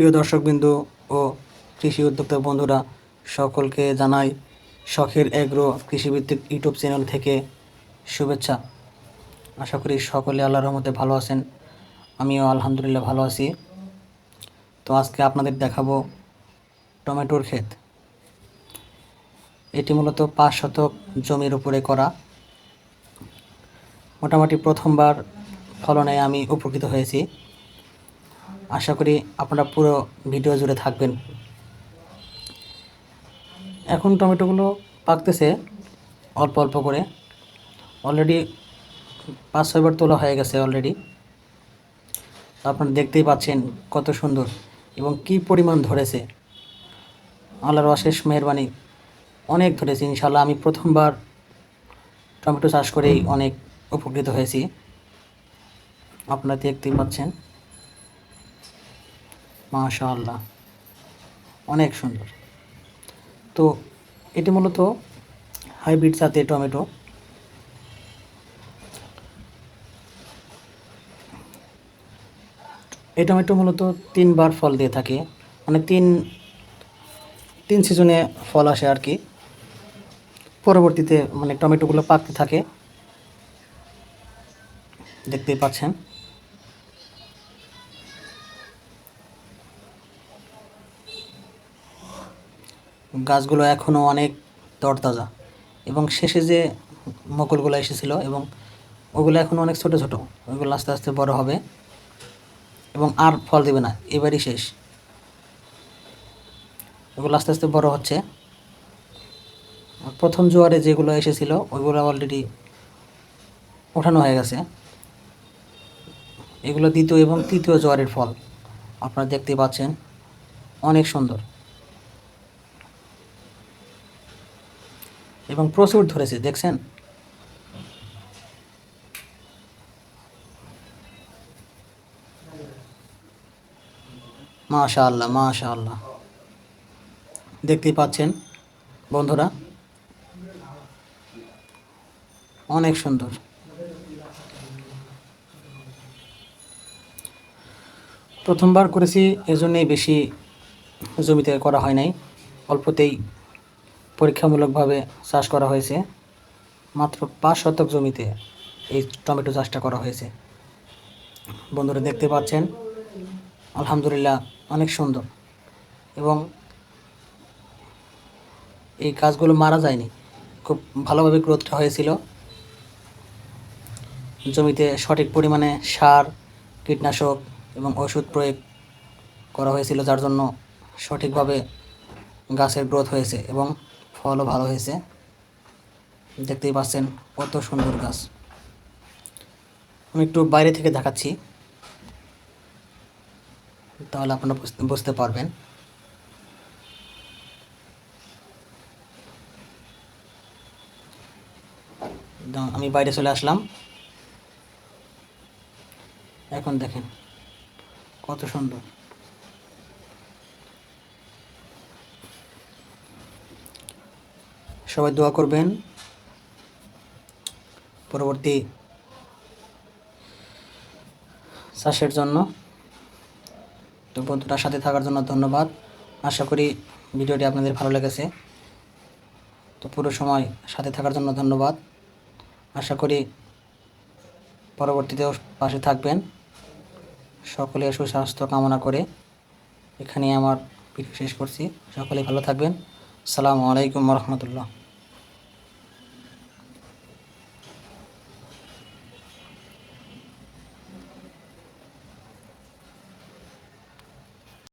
প্রিয় দর্শকবিন্দু ও কৃষি উদ্যোক্তা বন্ধুরা, সকলকে জানাই শখের এগ্রো কৃষিভিত্তিক ইউটিউব চ্যানেল থেকে শুভেচ্ছা। আশা করি সকলে আল্লাহর রহমতে ভালো আছেন। আমিও আলহামদুলিল্লাহ ভালো আছি। তো আজকে আপনাদের দেখাবো টমেটোর ক্ষেত। এটি মূলত পাঁচ শতক জমির উপরে করা। মোটামুটি প্রথমবার ফলনে আমি উপকৃত হয়েছি। আশা করি আপনারা পুরো ভিডিও জুড়ে থাকবেন। এখন টমেটোগুলো পাকতেছে অল্প অল্প করে। অলরেডি পাঁচ ছয়বার তোলা হয়ে গেছে অলরেডি আপনারা দেখতেই পাচ্ছেন কত সুন্দর এবং কি পরিমাণ ধরেছে। আল্লাহর অশেষ মেহরবানি অনেক ধরেছে ইনশাল্লাহ আমি প্রথমবার টমেটো চাষ করেই অনেক উপকৃত হয়েছি। আপনারা দেখতেই পাচ্ছেন। মাশাআল্লাহ। অনেক সুন্দর। তো এটি মূলত হাইব্রিড জাতের টমেটো। এই টমেটো মূলত তিনবার ফল দিয়ে থাকে। মানে তিন তিন সিজনে ফল আসে আর কি। পরবর্তীতে মানে টমেটোগুলো পাকতে থাকে। দেখতেই পাচ্ছেন। গাছগুলো এখনও অনেক তরতাজা। এবং শেষে যে মকলগুলো এসেছিল এবং ওগুলো এখন অনেক ছোট ছোট ওইগুলো আস্তে আস্তে বড় হবে এবং আর ফল দেবে না, এবারই শেষ। ওগুলো আস্তে আস্তে বড় হচ্ছে। প্রথম জোয়ারে যেগুলো এসেছিল, ওইগুলো অলরেডি ওঠানো হয়ে গেছে। এগুলো দ্বিতীয় এবং তৃতীয় জোয়ারের ফল আপনারা দেখতে পাচ্ছেন। অনেক সুন্দর। এবং প্রচুর ধরেছে, দেখছেন? মাশা আল্লাহ মাশা আল্লাহ দেখতেই পাচ্ছেন, বন্ধুরা? অনেক সুন্দর। প্রথমবার করেছি, এজন্যই বেশি জমিতে করা হয় নাই, অল্পতেই পরীক্ষামূলকভাবে চাষ করা হয়েছে। মাত্র পাঁচ শতক জমিতে এই টমেটো চাষটা করা হয়েছে। বন্ধুরা দেখতে পাচ্ছেন, আলহামদুলিল্লাহ অনেক সুন্দর। এবং এই গাছগুলো মারা যায়নি, খুব ভালোভাবে গ্রোথটা হয়েছিল। জমিতে সঠিক পরিমাণে সার, কীটনাশক এবং ওষুধ প্রয়োগ করা হয়েছিল, যার জন্য সঠিকভাবে গাছের গ্রোথ হয়েছে এবং ফলও ভালো হয়েছে। দেখতেই পাচ্ছেন কত সুন্দর গাছ। আমি একটু বাইরে থেকে দেখাচ্ছি। তাহলে আপনারা বুঝতে পারবেন। আমি বাইরে চলে আসলাম। এখন দেখেন কত সুন্দর। সবাই দোয়া করবেন। পরবর্তী চাষের জন্য। তো বন্ধুরা, সাথে থাকার জন্য ধন্যবাদ। আশা করি ভিডিওটি আপনাদের ভালো লেগেছে। তো পুরো সময় সাথে থাকার জন্য ধন্যবাদ। আশা করি পরবর্তীতেও পাশে থাকবেন। সকলে সুস্বাস্থ্য কামনা করে এখানে আমার শেষ করছি। সকলে ভালো থাকবেন। আসসালামু আলাইকুম রহমতুল্লাহ।